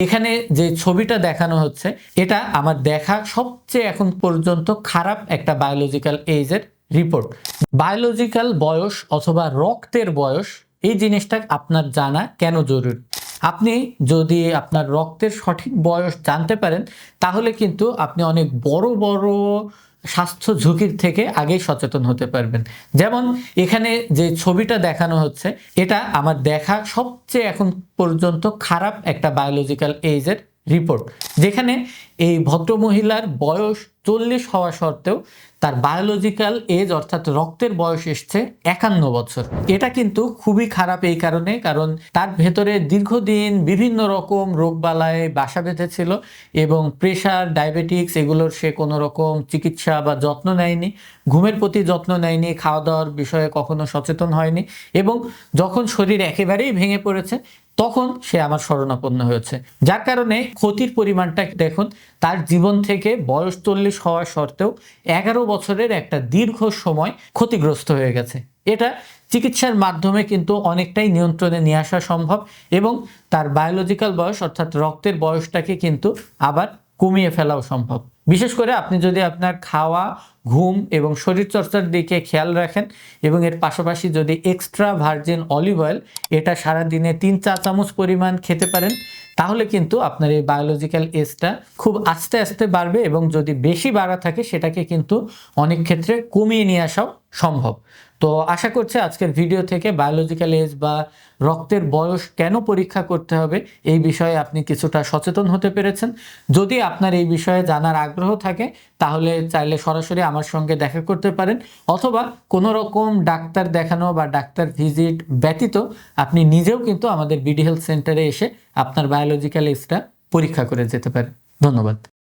এখানে যে ছবিটা দেখানো হচ্ছে, এটা আমার দেখা সবচেয়ে এখন পর্যন্ত খারাপ একটা বায়োলজিক্যাল এজের রিপোর্ট বায়োলজিক্যাল বয়স অথবা রক্তের বয়স, এই জিনিসটা আপনার জানা কেন জরুরি? আপনি যদি আপনার রক্তের সঠিক বয়স জানতে পারেন, তাহলে কিন্তু আপনি অনেক বড় বড় স্বাস্থ্য ঝুঁকির থেকে আগেই সচেতন হতে পারবেন। যেমন এখানে যে ছবিটা দেখানো হচ্ছে, এটা আমার দেখা সবচেয়ে এখন পর্যন্ত খারাপ একটা বায়োলজিক্যাল এজের রিপোর্ট যেখানে এই ভদ্রমহিলার বয়স চল্লিশ হওয়া সত্ত্বেও তার বায়োলজিক্যাল এজ অর্থাৎ রক্তের বয়স এসছে একান্ন বছর। এটা কিন্তু খুবই খারাপ এই কারণে, কারণ তার ভেতরে দীর্ঘদিন বিভিন্ন রকম রোগবালায় বাসা বেঁধেছিল এবং প্রেশার ডায়াবেটিক্স এগুলোর সে কোনো রকম চিকিৎসা বা যত্ন নেয়নি, ঘুমের প্রতি যত্ন নেয়নি খাওয়া দাওয়ার বিষয়ে কখনো সচেতন হয়নি এবং যখন শরীর একেবারেই ভেঙে পড়েছে, তখন সে আমার শরণাপন্ন হয়েছে। যার কারণে ক্ষতির পরিমাণটা দেখুন, তার জীবন থেকে বয়স চল্লিশ হওয়া সত্ত্বেও এগারো বছরের একটা দীর্ঘ সময় ক্ষতিগ্রস্ত হয়ে গেছে। এটা চিকিৎসার মাধ্যমে কিন্তু অনেকটাই নিয়ন্ত্রণে নিয়ে আসা সম্ভব এবং তার বায়োলজিক্যাল বয়স অর্থাৎ রক্তের বয়সটাকে কিন্তু আবার কমিয়ে ফেলাও সম্ভব। বিশেষ করে আপনি যদি আপনার খাওয়া, ঘুম এবং শরীরচর্চার দিকে খেয়াল রাখেন এবং এর পাশাপাশি যদি এক্সট্রা ভার্জিন অলিভ অয়েল এটা সারাদিনে তিন চা চামচ পরিমাণ খেতে পারেন তাহলে কিন্তু আপনার এই বায়োলজিক্যাল এজটা খুব আস্তে আস্তে বাড়বে এবং যদি বেশি বাড়া থাকে, সেটাকে কিন্তু অনেক ক্ষেত্রে কমিয়ে নিয়ে আসাও সম্ভব। তো আশা করছি আজকের ভিডিও থেকে বায়োলজিক্যাল এজ বা রক্তের বয়স কেন পরীক্ষা করতে হবে এই বিষয়ে আপনি কিছুটা সচেতন হতে পেরেছেন। যদি আপনার এই বিষয়ে জানার আগ্রহ থাকে, তাহলে চাইলে সরাসরি আমার সঙ্গে দেখা করতে পারেন। অথবা কোনো রকম ডাক্তার দেখানো বা ডাক্তার ভিজিট ব্যতীত আপনি নিজেও কিন্তু আমাদের বিডি হেলথ সেন্টারে এসে আপনার বায়োলজিক্যাল এজটা পরীক্ষা করে যেতে পারেন। ধন্যবাদ।